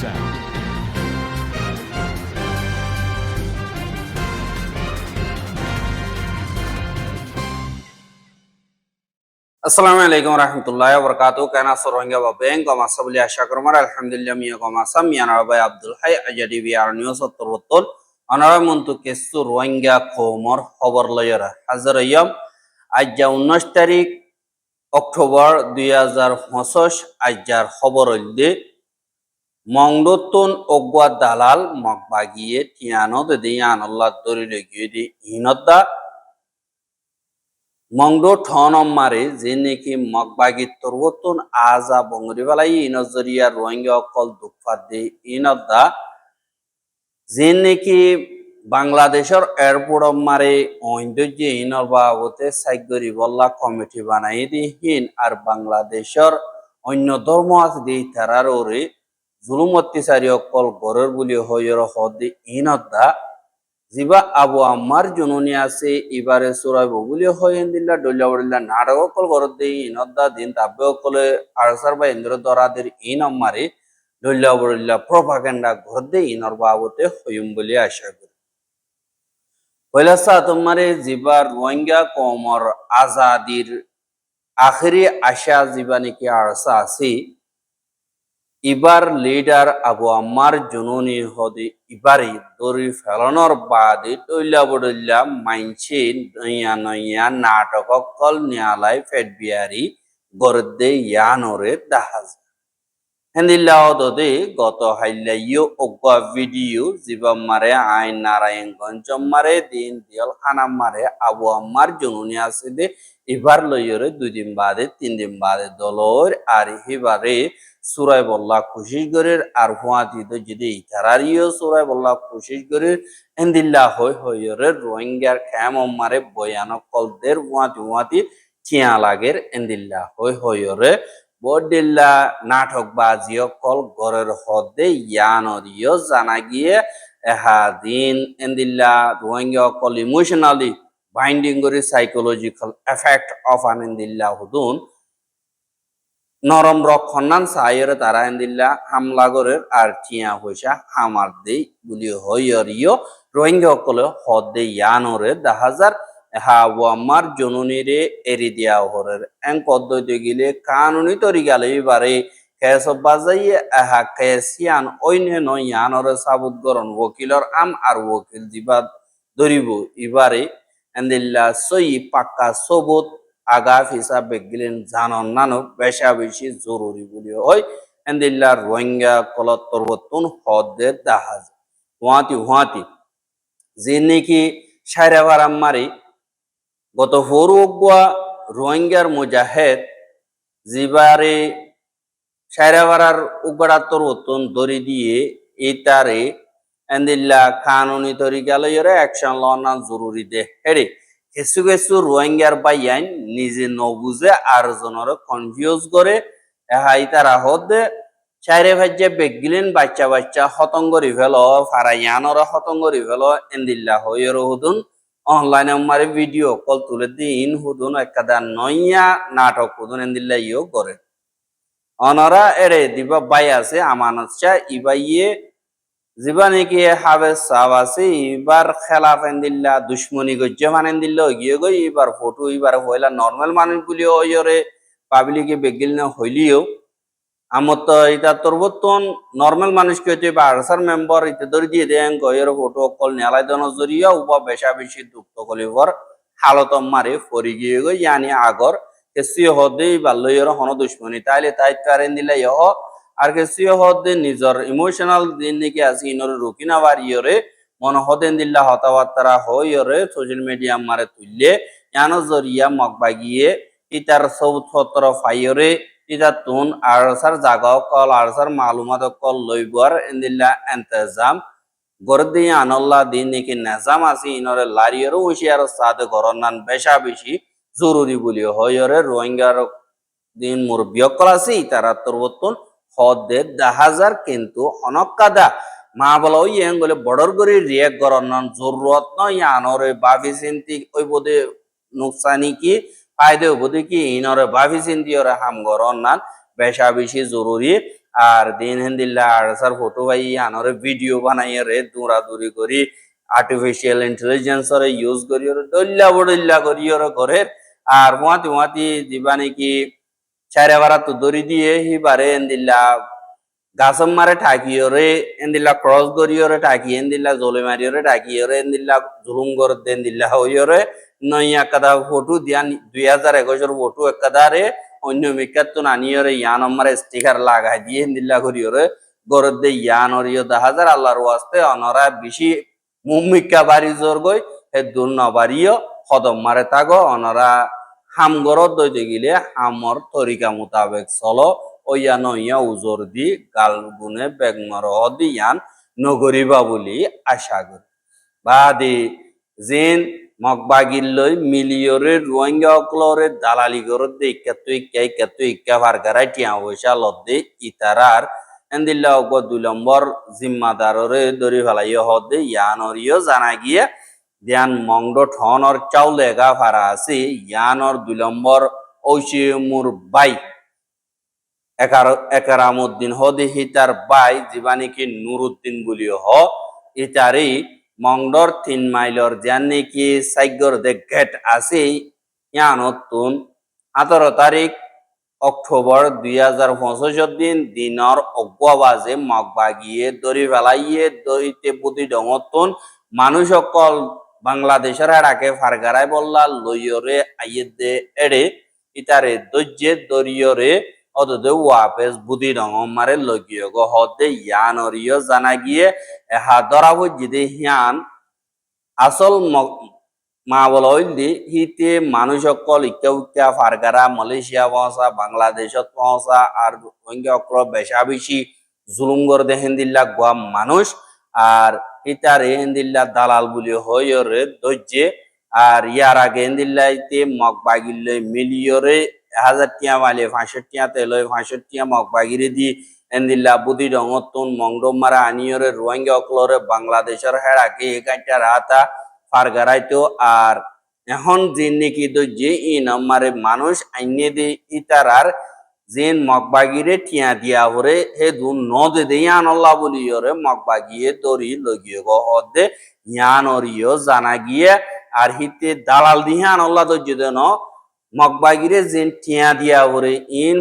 sound. আসসালামু আলাইকুম রহমতুল্লাহ বরকাত কেন সরঙ্গা বা ব্যাংক গমা সাবলি আশা করমার আলহামদুলিল্লাহ মিয়া গমা সাম মিয়ানা বাই আব্দুল হাই আজাদি বিআর নিউজ উত্তর অনারা মন্তু কেসু রোহিঙ্গা খবর খবর লয়রা হাজার ইয়ম আজ যা উনিশ তারিখ অক্টোবর দুই হাজার পঁচিশ আজ যার খবর হইলে মংডতুন অগুয়া দালাল মগবাগিয়ে টিয়ানো দে আনল্লাহ দরিলে গিয়ে দি মংডো ঠনম মারে যে নাকি মগবাগি তরবতন আজা বঙ্গরি বালাই ইনজরিয়া রোহিঙ্গা অকল দুঃফা দে ইনদ্দা যে নাকি বাংলাদেশের এয়ারপোর্ট মারে ঐন্দর্য ইনর বাবতে সাইগরি বল্লা কমিটি বানাই দি হিন আর বাংলাদেশের অন্য ধর্ম আছে দি তারার ওরে জুলুম অত্যাচারী অকল গরের বুলি হইর হদ ইনদ্দা জিবা আবু আম্মার জননী আছে ইবারে সুরাইব বুলি হয়েন দিল্লা ডলিয়া বড়িল্লা নাটক অকল গরত দেই ইনদ্দা দিন তাব্বে অকলে আরসার বা ইন্দ্র দরাদের ইন আম্মারে ডলিয়া বড়িল্লা প্রভাকেন্ডা ঘর দেই ইনর বাবতে হইম বলি আশা করি। পয়লা সা তোমারে জিবার রোহিঙ্গা কমর আজাদির আখেরি আশা জিবা নাকি আরসা আছে ইবার লিডার আবু আম্মার জননী হদি ইবারে দরি ফেলানোর বাদে তৈলা বডল্লা মাইনছে নইয়া নইয়া নাটক কল নিয়ালাই ফেট বিয়ারি গরদে ইয়ানরে দাহাজ। হেন্দিল্লা গত ভিডিও মারে আইন নারায়ণ গঞ্জম মারে, দিন দিয়ল খানাম মারে আবু আম্মার জননী আছে দে এবার লইয়রে বাদে, তিন দিন বাদে দলর আর হিবারে সুরাই বল্লা খুশিস গরের, আর হুয়াতি তো যদি ইতারারিও সুরাই বল্লা খুশিস গরের। এন্দিল্লা হই হইরে রোহিঙ্গার খ্যাম মারে বয়ানক কলদের হুয়াতি হুয়াতি চিয়া লাগের। এন্দিল্লা হই হইরে বডিল্লা নাটক বাজিও কল গরের হদে ইয়ানরিও জানা গিয়ে এহা দিন। এন্দিল্লা রোহিঙ্গা কল ইমোশনালি বাইন্ডিং করে সাইকোলজিক্যাল এফেক্ট অফ আনেন্দিল্লা হুদুন নরম রক্ষণান সাইরে তারা এন্দিল্লা হামলা করে আর চিয়া পয়সা হামার দেই বুলি হইয়রিও। রোহিঙ্গা সকলে হদ ইয়ানরে দাহাজার। হা ওয়ামার জননীরে এরি দিয়া হরের এং পদ্ধতি গিলে কানুনি তরিগালে এবারে কেস বাজাইয়ে আহা কেসিয়ান অইনে নয় ইয়ানরে সাবুত গরন ওকিলর আম আর ওকিল জিবাদ ধরিব। এবারে এন্দিল্লা সই পাক্কা সবুত আগাফ হিসাবে গেলেন জানন নানো বেশা বেশি জরুরি বলি হয় এন্দিল্লা রোহিঙ্গা কলত তরবতুন হদে দাহাজ। হুয়াতি হুয়াতি। যে নাকি সাইরা বারাম মারি, গত হরুয়া রোহিঙ্গার মুজাহেদ জিবারে সাইরা বারার উগড়া তরবতুন দড়ি দিয়ে ইতারে এন্দিল্লা কানুনি তরিকালয়রে অ্যাকশন লনা জরুরি দে হেরে। কিছু কিছু রোহিঙ্গার বাইয়াইন নিজে নবুঝে আর জনের কনফিউজ করে, এহাই তারা হদে চাইরে ভাজ্যে বেগিলেন বাচ্চা বাচ্চা হতঙ্গ রিভেল, ফারাইয়ানর হতঙ্গ রিভেল, এন্দিল্লা হইর হুদুন। অনলাইনে মারে ভিডিও কল তুলে দিন হুদুন, একাদা নইয়া নাটক হুদুন, এন্দিল্লা ইও করে। অনরা এরে দিবা বাই আছে, আমানত চা ইবাইয়ে জিবা নাকি হাবে সাব আছে? এবার খেলা ফেন্দিল্লা দুশ্মনী গজ্জে মানেন দিল গিয়ে গই, এবার ফটো এবার হইলা নর্মাল মানুষ গুলি ওইরে পাবলিকে বেগিল না হইলিও। আমার তো এটা তোর বর্তন নর্মাল মানুষকে হচ্ছে বা আরসার মেম্বার ইতে ধরে দিয়ে দেন গয়ের ফটো কল নেলাই দন জরিয়া, উবা বেশা বেশি দুঃখ কলিবর হালত মারে ফরি গিয়ে গই, ইয়ানি আগর কেসি হদে বাল্লইয়ের হন দুশ্মনী। তাইলে তাই কারেন দিলে ইহ আর কেসি হদে নিজর ইমোশনাল দিন নাকি আছে ইনর রুকি না বাড়িয়রে মন হদেন দিল্লা হতাবার্তারা হইরে সোশ্যাল মিডিয়া মারে তুললে ইয়ানো জরিয়া মগবাগিয়ে ইতার সব ছত্র ফাইরে ইতা তুন আরসার জাগা কল, আরসার মালুমাত কল লইবার এন্দিল্লা এন্তেজাম। গরদি আনল্লা দিন নাকি নেজাম আছে ইনরে লারিয়রও হুঁশিয়ার সাথে গরর নান বেশা বেশি জরুরি বলি হইরে রোহিঙ্গার দিন মুরব্বী কল আছে তারা তরবতন হদে দাহাজার কিন্তু অনকাদা মা বলা ওই এং বলে বড়র করে রিয়েক নান, জরুরত নয় আনরে বাভি চিন্তি ওই বোধে নুকসানি কি, ফায়দে বোধে কি, ইনরে বাভি চিন্তি ওরে হাম গরর নান, বেশা বেশি জরুরি। আর দিন হিন্দিল্লা আড়সার ফটো ভাই আনরে ভিডিও বানাইয়ে রে দৌড়াদৌড়ি করি আর্টিফিশিয়াল ইন্টেলিজেন্সরে ইউজ করি, ওরে দল্লা বডল্লা করি, ওরে ঘরের। আর মুয়াতি মুয়াতি দিবা নাকি চারে বারা তো দড়ি দিয়ে হিবারে এন্দিল্লা গাছম মারে ঠাকিওরে এন্দিল্লা ক্রস করিওরে ঠাকি এন্দিল্লা জলে মারিওরে ঠাকিওরে এন্দিল্লা জুলুম করে দেন্দিল্লা হইওরে নই একাদা ফটো দিয়া দুই হাজার একুশের ফটো একাদারে অন্য মিকাত্তুন আনিওরে ইয়ান আমারে স্টিকার লাগাই দিয়ে এন্দিল্লা করিওরে গরদ দে ইয়ান অরিও দা হাজার আল্লাহর ওয়াস্তে অনরা বেশি মুমিকা বাড়ি জোর গই হে দূর নবারিও কদম মারে তাগো অনরা হাম গরদ দইতে গিলে হামর তরিকা মোতাবেক চলো, ওইয়া নইয়া উজোর দি, গাল গুনে বেগমর দি ইয়ান নগরিবা বুলি আশা করি। বাদি জিন মগবাগিল্লই মিলিয়রে রোহিঙ্গা অকলরে দালালি গরদ দে ইক্কাতু ইক্কা ইক্কাতু ইক্কা ভারগারাই টিয়া পয়সা লদ্দে ইতারার এন্দিল্লা অগ দুই নম্বর জিম্মাদাররে দরি ফেলাই হদে ইয়ানরিও জানা গিয়ে দিয়ান মংড ঠনর চাউলে গা ফারা আছে ইয়ানর দুই নম্বর ঐশী মুর বাই। একার একারামুদ্দিন বাই জীবানিকি নুরুদ্দিন বলিও হ ইতারি মংডর তিন মাইলর সাইগর দে গেট আছে আঠারো তারিখ অক্টোবর দুই হাজার পঁচিশ দিন দিনর অগ্বাজে মগবাগিয়ে দড়ি ফেলাইয়ে দড়িতে ডঙতুন মানুষ অকল বাংলাদেশের হারাকে ফারগারাই বললা লইয়রে আইয়ে দে এড়ে, ইতারে দৈর্যে দরিয়রে অদদে ওয়াপেস বুদি মারে লগিয়ে গো হদে ইয়ান অরিয় জানা গিয়ে এহা ধরা বুঝিদে হিয়ান আসল মা বলদি হিতে মানুষ সকল ইকা উকা ফারগারা, মালয়েশিয়া পৌঁছা, বাংলাদেশত পৌঁছা, আর রোহিঙ্গা অক্র বেশা বেশি জুলুম করে দেহেন দিল্লা গোয়া মানুষ, আর ইতার হেন্দিল্লা দালাল বুলি হইরে দৈর্যে আর ইয়ার আগে হেন্দিল্লাইতে মগ বাগিলে মিলিয়রে হাজার টিয়া মালে ফাঁসটিয়া তেল ফাঁসটিয়া মগ বাগিরে দি। এন্দিল্লা বুদি রঙতুন মংডম মারা আনিয়রে রোহিঙ্গা অকলরে বাংলাদেশের হেড়াকে একাইটা রাতা ফারগারাইতো। আর এখন যে নাকি তো যে ই নাম্বারে মানুষ আইনে দে ইতারার যেন মগবাগিরে টিয়া দিয়া হরে, হে দু নদে দে, ইয়ান আল্লাহ বলি মগবাগিয়ে দরি লগিয়ে গো হদে ইয়ান অরিও জানা গিয়ে, আর হিতে দালাল দিহান আল্লাহ তো যদি ন মগবাগিরে যেন টিয়া দিয়া হরে, ইন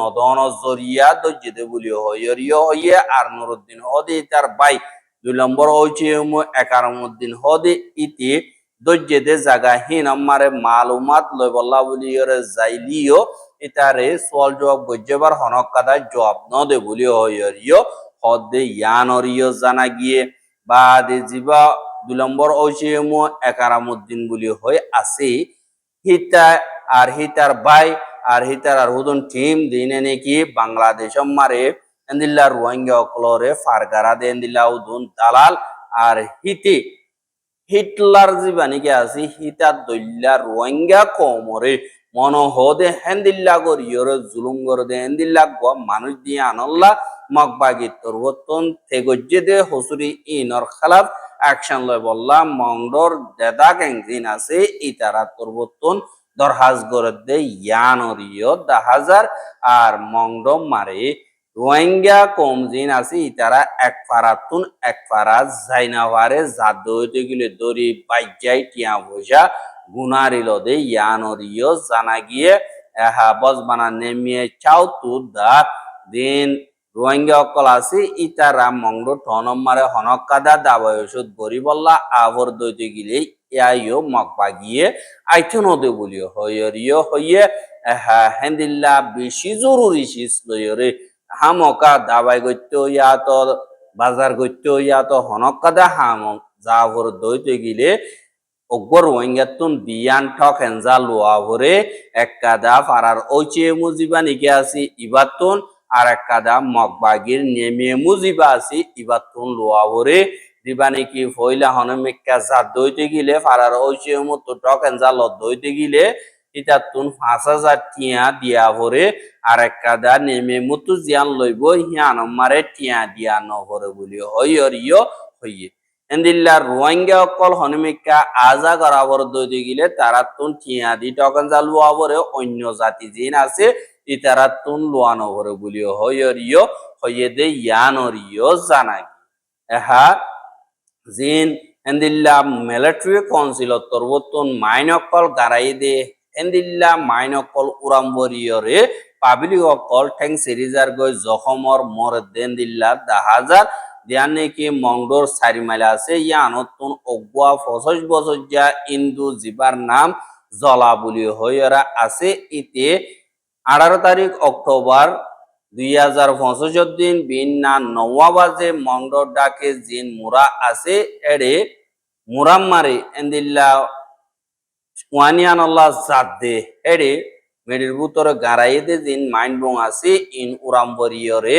নদন জরিয়া দজ্জেদে বলি হইয়রিও হইয়ে আর নুরুদ্দিন হদে তার বাই। দুই নম্বর হচ্ছে একারমুদ্দিন হদে, ইতি দজ্জেদে জাগা হিন আমারে মালুমাত লই বল্লা বলি ওরে যাইলিও ইতারে সোয়াল জবাব গজ্জেবার হনক কাদা জবাব ন দে বলি হইয়রিও হদে ইয়ানরিও জানা গিয়ে বা দে জিবা নম্বর হচ্ছে একারামুদ্দিন বলি হয়ে আছে। হিতা আর হিতার বাই আর হিতার আর হুদন টিম দিনে নাকি বাংলাদেশ মারে এন্দিল্লা রোহিঙ্গা অকলরে ফারগারা দে এন্দিল্লা উদুন দালাল আর হিতি। হিটলার জীবানিকে আছে হিতার দল্লা রোহিঙ্গা কমরে মন হদে হেন্দিল্লা গরিয়রে জুলুম করে দে হেন্দিল্লা গ মানুষ দিয়ে আনল্লা মগবাগি তরবতন থেগজ্জে দে হসুরি ইনর খালাফ, অ্যাকশন লয় বললাম মংডর দেদা গ্যাংজিন আছে, ইতারা তরবতন দরহাজ করে দে ইয়ানরিয় দা হাজার আর মংডম মারে রোহিঙ্গা কম জিন আছে, ইতারা এক ফারাতুন এক ফারা জাইনাওয়ারে জাদ গেলে দড়ি বাইজাই টিয়া বসা গুনারিল দে ইয়ানরিয় জানা গিয়ে, এহা বজবানা নেমিয়ে চাও তু দা দিন রোহিঙ্গা অকল আছে ইতারা মংড টনম মারে হনকাদা দাবাই ওষুধ গরি বললা, আভর দইতে গিলে ইয়াইও মকবা গিয়ে আইথ নদে বলিও হইয়রিও হইয়ে, এহা হেন্দিল্লা বেশি জরুরি শিস লইরে হামকা দাবাই গত্য ইয়া তো বাজার গত্য ইয়া তো হনকাদা হাম যাভর দইতে গিলে অগ্বর ওয়েঙ্গাতুন বিয়ান ঠক হেনজা লোয়া ভরে একাদা ফারার ওইচে মুজিবা নিকে আসি ইবাতুন আর একাদা মগবাগির নেমে মুজিবা আসি ইবাতুন লোয়া ভরে। দিবা নাকি ফইলা হনমিকা জাত দইতে গিলে, ফারার ওইচে মতো ঠক হেনজা লত দইতে গিলে ইতাতুন পাঁচ হাজার টিয়া দিয়া ভরে, আর একাদা নেমে মুতু জিয়ান লইব, হিয়ান মারে টিয়া দিয়া নভরে বলি হইয়রিয় হইয়ে। এন্দিল্লা রোহিঙ্গা অকল হনুমিকা আজা করাবর দৈদি গিলে তারা তুন টিয়া দি টকন যা লুয়াবরে অন্য জাতি জিন আছে ই তারা তুন লুয়ানো ভরে বলিও হইয়রিও হইয়ে দে ইয়ানরিও জানাগি এহা জিন এন্দিল্লা মিলিটারি কাউন্সিল তরবতন মাইন অকল গারাই দে। এন্দিল্লা মাইন অকল উরাম্বরিয়রে পাবলিক অকল ঠেং সিরিজার গৈ জখমর মর দেন্দিল্লা দাহাজার দিয়ান নেকি মংডোর চারি মাইল আছে? ইয়ানতুন অগুয়া ফসজ বসজ্জা ইন্দু জিবার নাম জলা বুলি হইরা আছে। ইতে আঠারো তারিখ অক্টোবর দুই হাজার পঁচিশ দিন বিন্না নওয়াবাজে মংডোর ডাকে জিন মুরা আছে। এড়ে মুরাম্মারে এন্দিল্লা ওয়ানিয়ান জাত দে। এড়ে মেডির ভিতরে গারাইদে জিন মাইন্ড বং আছে। ইন উরাম্বরিয়রে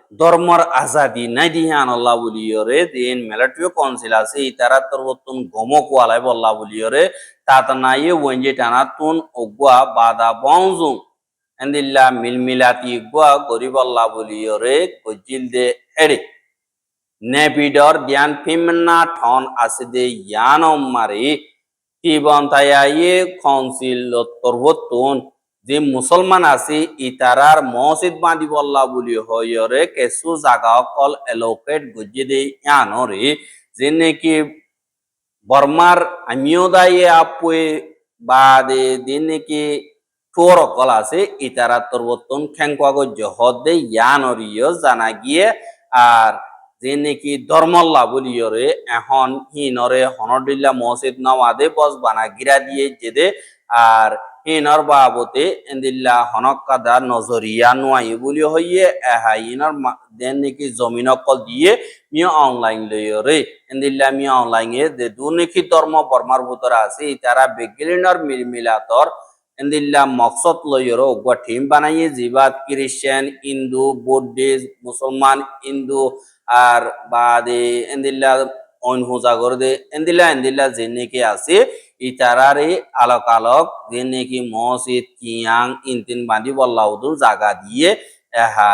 ধর্মর আজাদি নাই দিহে আনল্লা বলিয়রে দিন মিলিটারি কাউন্সিল আছে ইতারা তরবতুন গমক ওয়ালাই বল্লা বলিয়রে তাত নাই ওয়েঞ্জে টানা তুন অগুয়া বাদা বংজুং। এন্দিল্লা মিলমিলাতি গুয়া গরিবল্লা বলিয়রে গজিল দে এড়ে নেপিডর ধ্যান ফিমনা ঠন আছে দে ইয়ানম মারি কিবন তাইয়ে কাউন্সিল তরবতুন যে মুসলমান আছে ইতারার মসজিদ বাঁধি বল্লা বুলি হয়রে কেসু জাগা অকল এলোকেট গুজি দে ইয়ানরে যে নাকি বর্মার আমিও দায়ে আপুয়ে বা দে দিন নাকি টোর অকল আছে ইতারা তরবতন খেংকুয়া গজ্য হদ ইয়ানরিও জানা গিয়ে। আর যে নাকি ধর্মল্লা বলিয়রে এখন হিনরে হনদিল্লা মসজিদ নওয়াদে বস বানা গিরা দিয়ে যেদে আর হিনর বাবতে এন্দিল্লা হনকাদা নজরিয়া নোয়াই বলি হইয়ে এহা ইনর দেন নাকি জমিন অকল দিয়ে মিয়া অনলাইন লইরে এন্দিল্লা মিয়া অনলাইন এ দে দু নাকি ধর্ম বর্মার ভিতরে আছে তারা বেগিলিনর মিল মিলাতর এন্দিল্লা মকসদ লইরে ওগুয়া টিম বানাইয়ে জিবাত খ্রিস্টান হিন্দু বুদ্ধিস্ট, মুসলমান হিন্দু আর বাদে এন্দিল্লা অইন হুজাগর দে এন্দিল্লা এন্দিল্লা যে নাকি আছে ইতারারে আলোক আলোক যে নাকি মসজিদ, কিয়াং, ইনতিন বান্ধি বল্লাউদুন জাগা দিয়ে, এহা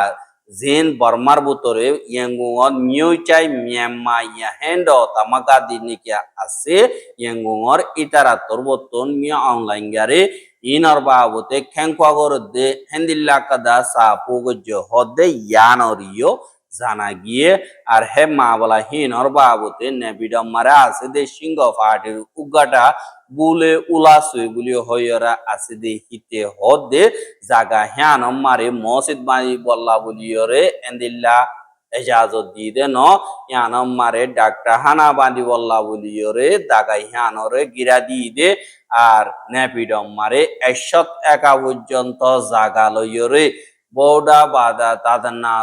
জেন বর্মার ভিতরে ইয়াঙ্গুঙত মিউচাই মিয়াম্মা ইয়াহেন্ড তামাকা দি নাকি আছে ইয়াঙ্গুঙর ইতারা তরবতন মিয়া অনলাইন গারে, ইনর বাবতে খেংকুয়াগর দে হেন্দিল্লা কাদা সাপু গজ্য হদে ইয়ানরিও জানা গিয়ে, আর হে মা বলা হিন হিনর বাবতে নেবিডম মারা আছে দে সিংহ পাহাড়ের উগাটা, বুলে উলাসই বুলি হইরা আছে দে হিতে দে জাগা হ্যান মারে মসজিদ বাড়ি বল্লা বলিয়রে, এন্দিল্লা এজাজত দে ন ইয়ানম মারে ডাক্তার হানা বাঁধি বল্লা বলিয়রে দাগাই হ্যানরে গিরা দিয়ে দে আর নেপিডম মারে একশত একা পর্যন্ত জাগা লইয়রে। বৌডা বাদা তাদের না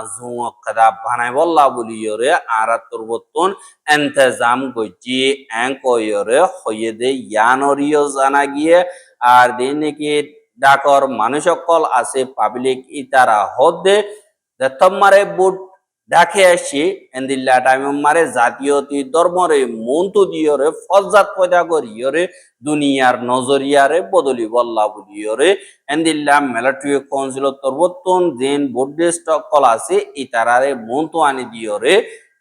খাদা বানাই বল্লা বলিয়রে আর তুরবতন এন্তেজাম গজি এঙ্কয়রে হইয়ে দে ইয়ানরিও জানা গিয়ে। আর দিন নাকি ডাকর মানুষ সকল আছে পাবলিক ইতারা হদে মারে বুট আসি এন্দিল্লা টাইম মারে জাতীয়তি ধর্মরে মন্তু দিয়রে ফজাত পয়দা করিয়রে, দুনিয়ার নজরিয়ারে বদলি বল্লা বলিয়রে। এন্দিল্লা মিলিটারি কাউন্সিল তরবতন জেন বুদ্ধিস্ট কল আছে ইতারারে মন্তু আনি দিয়রে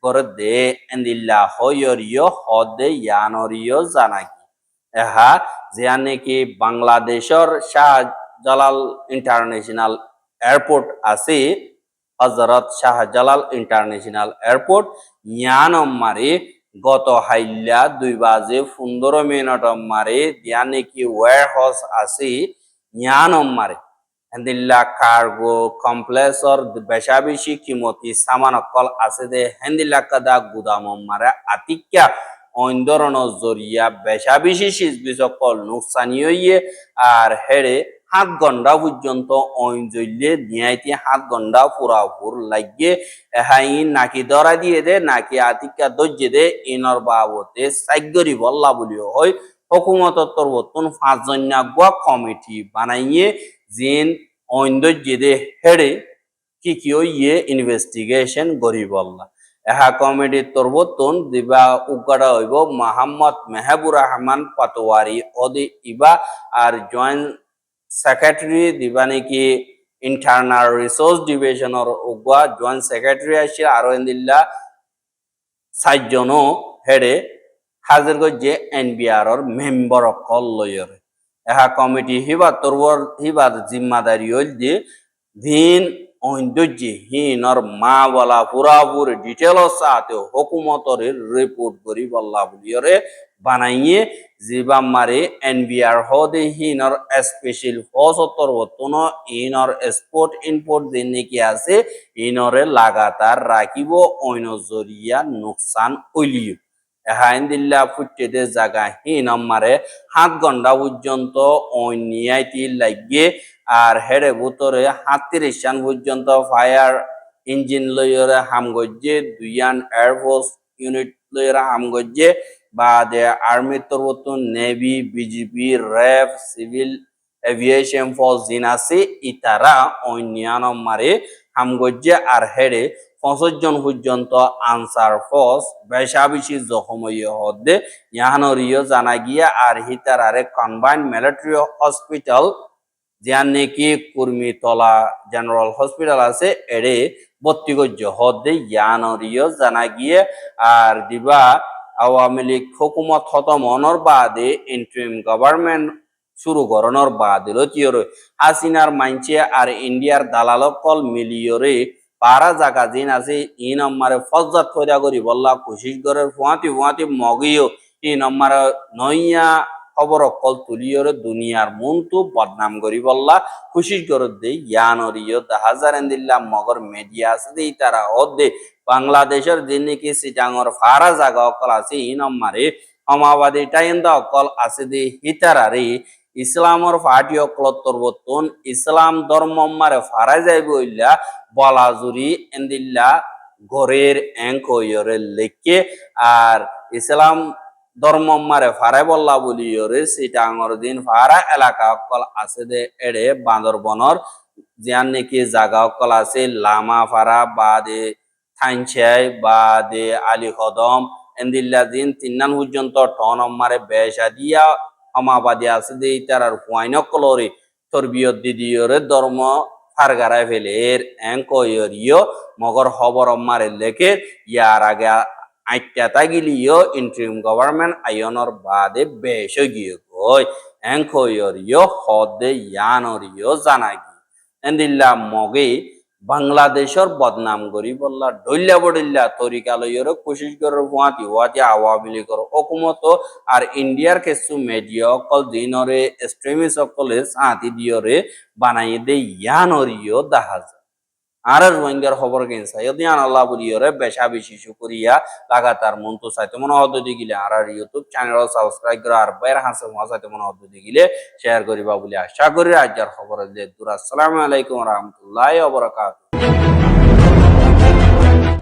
করে দে এন্দিল্লা হয়রিয়, হদে ইয়ানরিয় জানাকি এহা যে নাকি বাংলাদেশের শাহজালাল ইন্টারন্যাশনাল এয়ারপোর্ট আছে হজরত শাহজালাল ইন্টারন্যাশনাল এয়ারপোর্ট ইয়ানম মারে গত হাইল্লা দুই বাজে পনেরো মিনিট মারে দিয়া নাকি ওয়ার হাউস আছে? ইয়ানম মারে হেন্দিল্লা কার্গো কমপ্লেক্সর বেশা বেশি কিমতি সামান অকল আছে দে। হেন্দিল্লা কাদা গুদাম মারে আতিক্যা অইন ধরনের জরিয়া বেশা বেশি শীষ বিষ অকল নুকসানি হইয়ে আর হেড়ে সাত ঘণ্টা পর্যন্ত অইন জ্বললে দিয়াইতে সাত ঘণ্টা পুরাপুর লাগিয়ে এহাই নাকি ধরা দিয়ে দে, নাকি আতিকা দর্জে দে ইনর বাবতে সাইগরি বল্লা বলিও হয়। হকুমত তরবতন পাঁচজন্য গুয়া কমিটি বানাইয়ে জিন অইন্দ দে হেড়ে কি কি ইয়ে ইনভেস্টিগেশন গরিবল্লা এহা কমিটি তরবতন দিবা উগাড়া হইব মোহাম্মদ মেহবুর রহমান পাতোয়ারি ওদি ইবা আর জয়েন্ট সেক্রেটারি দিবা নাকি ইন্টারনাল রিসোর্স ডিভিশনের উগা জয়েন্ট সেক্রেটারি আসছে আরও এন্দিল্লা চারজনও হেডে হাজির করছে এনবিআর এর মেম্বার অকল লয়রে এহা কমিটি হিবা তোরবর হিবা জিম্মাদারি হইল যে দিন ঐন্দর্যে হিনর মা বলা পুরাপুর ডিটেল সাথে হুকুমতর রিপোর্ট করি বল্লা বলিয়রে বানাইয়ে জিবা মারে এনবিআর হদে হিনর স্পেশাল ফসতর বতন ইনর স্পোর্ট ইনপোর্ট দিন নাকি আছে ইনরে লাগাতার রাখিব অন্য জরিয়া নোকসান ওইলিও এহাইন দিল্লা ফুটেতে জায়গা হিন আমারে সাত ঘণ্টা পর্যন্ত অন্যায়টি লাগিয়ে আর হেডে ভিতরে তিরিশ সান পর্যন্ত ফায়ার ইঞ্জিন লইরে হাম গজ্জে দুইয়ান এয়ারফোর্স ইউনিট লইরে হাম গজ্জে বাদে army তরবত navy BGP RAB, civil aviation force আছে ইতারা, অন্যান্য মারে হাম গজ্জে আর হেডে পঁচিশ জন পর্যন্ত আনসার ফোর্স বেশা বেশি জখমই হদে ইয়াহানরিও জানা গিয়া আর হিতারারে কম্বাইন্ড মিলিটারি হসপিটাল যার নাকি কুর্মিতলা জেনারেল হসপিটাল আছে, এড়ে ভর্তি করছে হদে ইয়ানরিও জানা গিয়ে আর দিবা আওয়ামী লীগ হুকুমত খতম হনর বাদে ইন্টারিম গভর্নমেন্ট শুরু করানোর বাদে লতিয়রে হাসিনার মাইনচে আর ইন্ডিয়ার দালালকল মিলিয়রে পারা জাগা জিন আছে, ই নম্বরে ফজ্জাত করি বললা কোশিশ করে ফুয়াতি ফুয়াতি মগিও, ই নম্বরে নইয়া খবর অকল তুলিয়রে দুনিয়ার মনতু বদনাম করি বললা খুশিশ করে দে ইয়ানরিও হাজার দিল্লা মগর মিডিয়া আছে দে তারা দে বাংলাদেশের যে নাকি সিটাঙর ফারা জাগা অকল আছে, ই নম্বরে সমাবাদী টাইন্দা অকল আছে দে হিতারারে ইসলামর ফাটি অকল তরবতন ইসলাম ধর্ম মারে ফারা যাইব ইল্লা। বলাজুরি এন্দিল্লা ঘরের ইয়রে লেখকে আর ইসলাম ধর্ম মারে ফারে বল্লা বলি ইয়রে সেটা আঙর দিন ফারা এলাকা অকল আছে দে, এড়ে বান্দরবনর জিয়ান নাকি জাগা অকল আছে, লামা ফারা বা দে থাইনছাই বা দে আলী কদম এন্দিল্লা দিন তিনান পর্যন্ত টন মারে বেশা দিয়া সমাবাদী আছে দে, ইতার আর হুয়াইন কলরে তরবিয়ত দিদিয়রে ধর্ম ফারগারায় ফেলে এর এঙ্কয়রিও মগর খবর মারে লেখে ইয়ার আগে আইটাতা গিলিও ইন্টারিম গভর্নমেন্ট আইয়নর বাদে বেশ গিয়ে কই এঙ্কয়রিও হদে ইয়ানরিও জানাগি। এন্দিল্লা মগে বাংলাদেশের বদনাম করি বললা ডইল্লা বডিল্লা তরিকা লইয়ের কোশিশ করে হুয়াতি হুয়াতি আওয়ামী লীগের অকুমত আর ইন্ডিয়ার কিছু মিডিয়া অকল দিনরে এক্সট্রিমিস্ট অকলে সাঁতি দিয়রে বানাই দে ইয়ানরিও দেখা যায় আর রোহিঙ্গার খবর গেছে যদি আল্লাহ বলিয়রে বেশা বেশি শুকরিয়া, লাগাতার মন তো চাইতে মনে হতো গিলে আর আর ইউটিউব চ্যানেল সাবস্ক্রাইব করে আর বের হাসে মনে চাইতে মনে হতো গিলে শেয়ার করিবা বলে আশা করি। আজকের খবর দূর। আসসালামু আলাইকুম রহমতুল্লাহ বরকাত